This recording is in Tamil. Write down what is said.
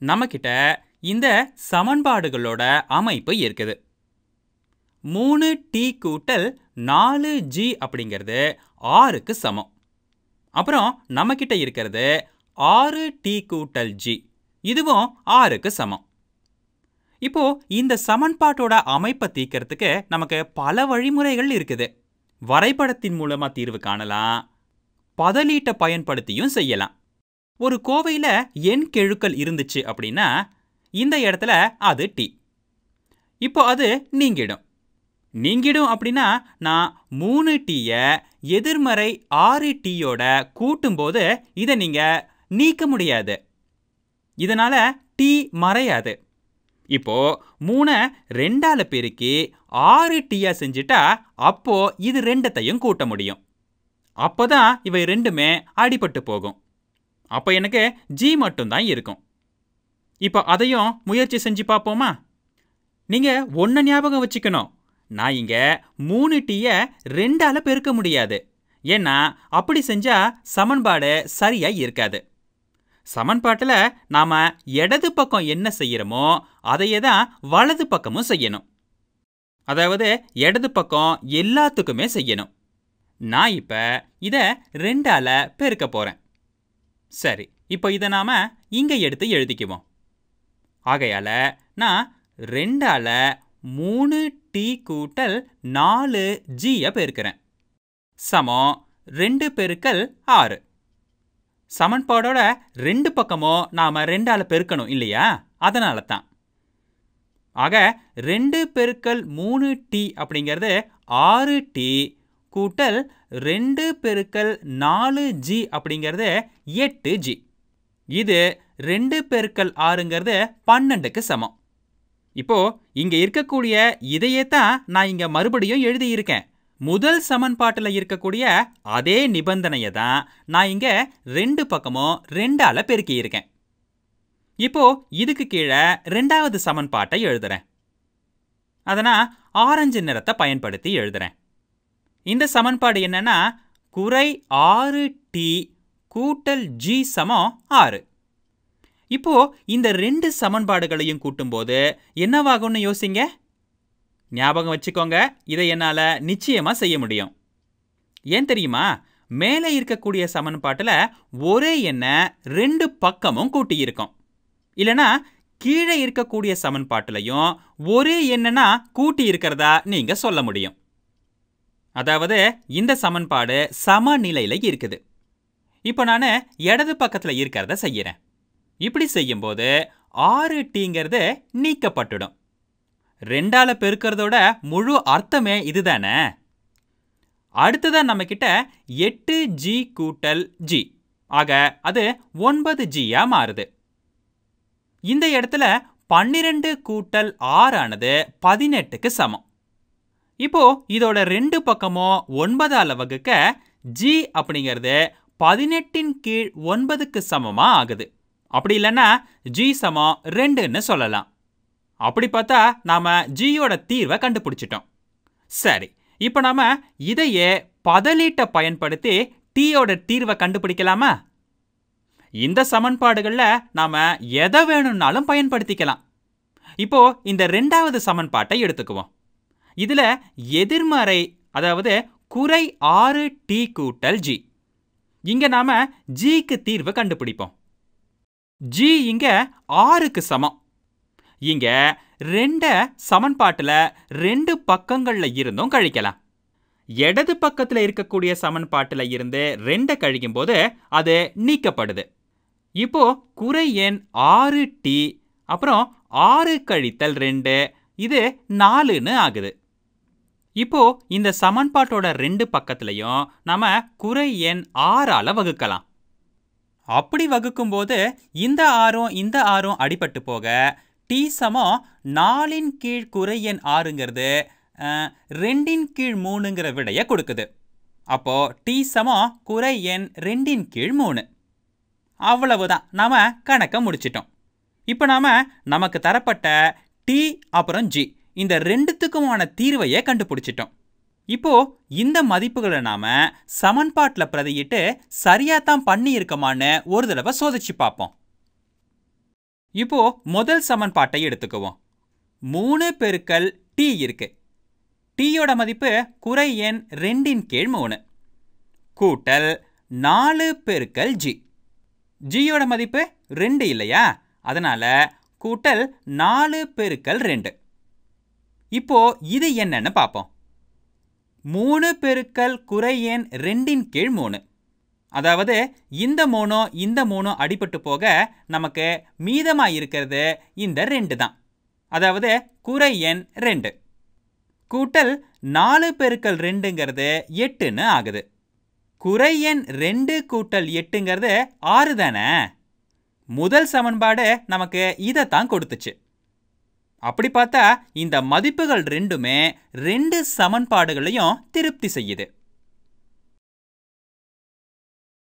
நம்மக்கிட்ட இந்த சமன்பாடுகளோட அமைப்பு இருக்குது. மூணு டி கூட்டல் நாலு ஜி அப்படிங்கிறது ஆறுக்கு சமம். அப்புறம் நம்மக்கிட்ட இருக்கிறது ஆறு டி கூட்டல் ஜி இதுவும் ஆறுக்கு சமம். இப்போ இந்த சமன்பாட்டோட அமைப்பை தீர்க்கறதுக்கு நமக்கு பல வழிமுறைகள் இருக்குது. வரைபடத்தின் மூலமா தீர்வு காணலாம். பதலீட்டை பயன்படுத்தியும் செய்யலாம். ஒரு கோவையில் எண் கெழுக்கள் இருந்துச்சு அப்படின்னா இந்த இடத்துல அது டி. இப்போ அது நீங்கிடும். நீங்கிடும் அப்படின்னா நான் மூணு டீயை எதிர்மறை ஆறு டீயோட கூட்டும்போது இதை நீங்கள் நீக்க முடியாது. இதனால் டீ மறையாது. இப்போது மூணை ரெண்டால் பெருக்கி ஆறு டீயாக செஞ்சுட்டா அப்போது இது ரெண்டத்தையும் கூட்ட முடியும். அப்போ தான் இவை ரெண்டுமே அடிபட்டு போகும். அப்போ எனக்கு ஜி மட்டும்தான் இருக்கும். இப்போ அதையும் முயற்சி செஞ்சு பார்ப்போமா? நீங்கள் ஒன்றை ஞாபகம் வச்சுக்கணும். நான் இங்கே மூணு டீயை ரெண்டால பெருக்க முடியாது. ஏன்னா அப்படி செஞ்சால் சமன்பாடு சரியாக இருக்காது. சமன்பாட்டில் நாம் இடது பக்கம் என்ன செய்கிறோமோ அதையே தான் வலது பக்கமும் செய்யணும். அதாவது இடது பக்கம் எல்லாத்துக்குமே செய்யணும். நான் இப்போ இதை ரெண்டால பெருக்க போகிறேன் சரி இப்போ இதை நாம் இங்கே எடுத்து எழுதிக்குவோம். ஆகையால் நான் ரெண்டால மூணு டி கூட்டல் நாலு ஜியை பெருக்கிறேன். சமம் ரெண்டு பெருக்கல் ஆறு. சமன்பாடோட ரெண்டு பக்கமும் நாம் ரெண்டால பெருக்கணும் இல்லையா? அதனால தான் ஆக ரெண்டு பெருக்கல் மூணு டி அப்படிங்கிறது ஆறு டி கூட்டல் ரெண்டு பெருக்கல் நாலு ஜி அப்படிங்கிறது எட்டு ஜி இது ரெண்டு பெருக்கல் ஆறுங்கிறது பன்னெண்டுக்கு சமம். இப்போ இங்க இருக்கக்கூடிய இதையே தான் நான் இங்க மறுபடியும் எழுதியிருக்கேன். முதல் சமன்பாட்டில் இருக்கக்கூடிய அதே நிபந்தனையை தான் நான் இங்க ரெண்டு பக்கமும் ரெண்டால பெருக்கியிருக்கேன். இப்போ இதுக்கு கீழே ரெண்டாவது சமன்பாட்டை எழுதுறேன். அதனா ஆரஞ்சு நிறத்தை பயன்படுத்தி எழுதுறேன். இந்த சமன்பாடு என்னன்னா குறை ஆறு டி கூட்டல் ஜி சமம் ஆறு. இப்போ இந்த ரெண்டு சமன்பாடுகளையும் கூட்டும்போது என்னவாகும்னு யோசிங்க? ஞாபகம் வச்சுக்கோங்க இதை என்னால் நிச்சயமாக செய்ய முடியும். ஏன் தெரியுமா? மேலே இருக்கக்கூடிய சமன்பாட்டில் ஒரே எண்ணை ரெண்டு பக்கமும் கூட்டியிருக்கோம். இல்லைனா கீழே இருக்கக்கூடிய சமன்பாட்டிலையும் ஒரே எண்ணனா கூட்டி இருக்கிறதா நீங்கள் சொல்ல முடியும். அதாவது இந்த சமன்பாடு சமநிலையில் இருக்குது. இப்போ நான் இடது பக்கத்தில் இருக்கிறத செய்கிறேன் இப்படி செய்யும்போது ஆறு டீங்கிறது நீக்கப்பட்டுடும். ரெண்டால் பெருக்கிறதோட முழு அர்த்தமே இதுதானே? அடுத்ததான் நம்மக்கிட்ட எட்டு ஜி கூட்டல் ஜி ஆக அது ஒன்பது ஜியாக மாறுது. இந்த இடத்துல பன்னிரெண்டு கூட்டல் ஆறானது பதினெட்டுக்கு சமம். இப்போ இதோட ரெண்டு பக்கமும் ஒன்பதால் வகுக்க ஜி அப்படிங்கிறது பதினெட்டின் கீழ் ஒன்பதுக்கு சமமா ஆகுது. அப்படி இல்லைன்னா ஜி சமம் ரெண்டுன்னு சொல்லலாம். அப்படி பார்த்தா நாம ஜியோட தீர்வை கண்டுபிடிச்சிட்டோம். சரி இப்போ நாம இதையே பதலீட்டை பயன்படுத்தி டீயோட தீர்வை கண்டுபிடிக்கலாமா? இந்த சமன்பாடுகளில் நாம எதை வேணும்னாலும் பயன்படுத்திக்கலாம். இப்போ இந்த ரெண்டாவது சமன்பாட்டை எடுத்துக்குவோம். இதுல எதிர்மறை அதாவது குறை ஆறு டி கூட்டல் ஜி இங்க நாம ஜிக்கு தீர்வு கண்டுபிடிப்போம். ஜி இங்க ஆறுக்கு சமம். இங்க ரெண்ட சமன்பாட்டுல ரெண்டு பக்கங்கள்ல இருந்தும் கழிக்கலாம். இடது பக்கத்துல இருக்கக்கூடிய சமன்பாட்டுல இருந்து ரெண்டை கழிக்கும் போது அது நீக்கப்படுது. இப்போ குறை எண் ஆறு டி அப்புறம் ஆறு கழித்தல் ரெண்டு இது நாலுன்னு ஆகுது. இப்போ இந்த சமன்பாட்டோட ரெண்டு பக்கத்துலையும் நம்ம குறை எண் ஆறால வகுக்கலாம். அப்படி வகுக்கும்போது இந்த ஆறும் இந்த ஆறும் அடிபட்டு போக டி சமம் நாலின் கீழ் குறை எண் ஆறுங்கிறது ரெண்டின் கீழ் மூணுங்கிற விடையை கொடுக்குது. அப்போ டி சமம் குறை எண் ரெண்டின் கீழ் மூணு. அவ்வளவுதான். நாம் கணக்கை முடிச்சிட்டோம். இப்போ நாம் நமக்கு தரப்பட்ட டி அப்புறம் ஜி இந்த ரெண்டுத்துக்குமான தீர்வையே கண்டுபிடிச்சிட்டோம். இப்போ இந்த மதிப்புகளை நாம சமன்பாட்டில் பிரதியிட்டு சரியா தான் பண்ணி இருக்கமான்னு ஒரு தடவை சோதிச்சு பார்ப்போம். இப்போ முதல் சமன்பாட்டை எடுத்துக்குவோம். மூணு பெருக்கல் டி இருக்கு. டீயோட மதிப்பு குறை எண் ரெண்டின் கீழ் மூணு. கூட்டல் நாலு பெருக்கல் ஜி ஜியோட மதிப்பு ரெண்டு இல்லையா? அதனால கூட்டல் நாலு பெருக்கல் ரெண்டு. இப்போ இது என்னன்னு பார்ப்போம் மூணு பெருக்கல் குறை எண் ரெண்டின் கீழ் மூணு. அதாவது இந்த மூணும் இந்த மூணும் அடிபட்டு போக நமக்கு மீதமாக இருக்கிறது இந்த ரெண்டு தான். அதாவது குறை எண் ரெண்டு. கூட்டல் நாலு பெருக்கல் ரெண்டுங்கிறது எட்டுன்னு ஆகுது. குறை எண் ரெண்டு கூட்டல் எட்டுங்கிறது ஆறு தானே? முதல் சமன்பாடு நமக்கு இதைத்தான் கொடுத்துச்சு. அப்படி பார்த்தா இந்த மதிப்புகள் ரெண்டுமே ரெண்டு சமன்பாடுகளையும் திருப்தி செய்யுது.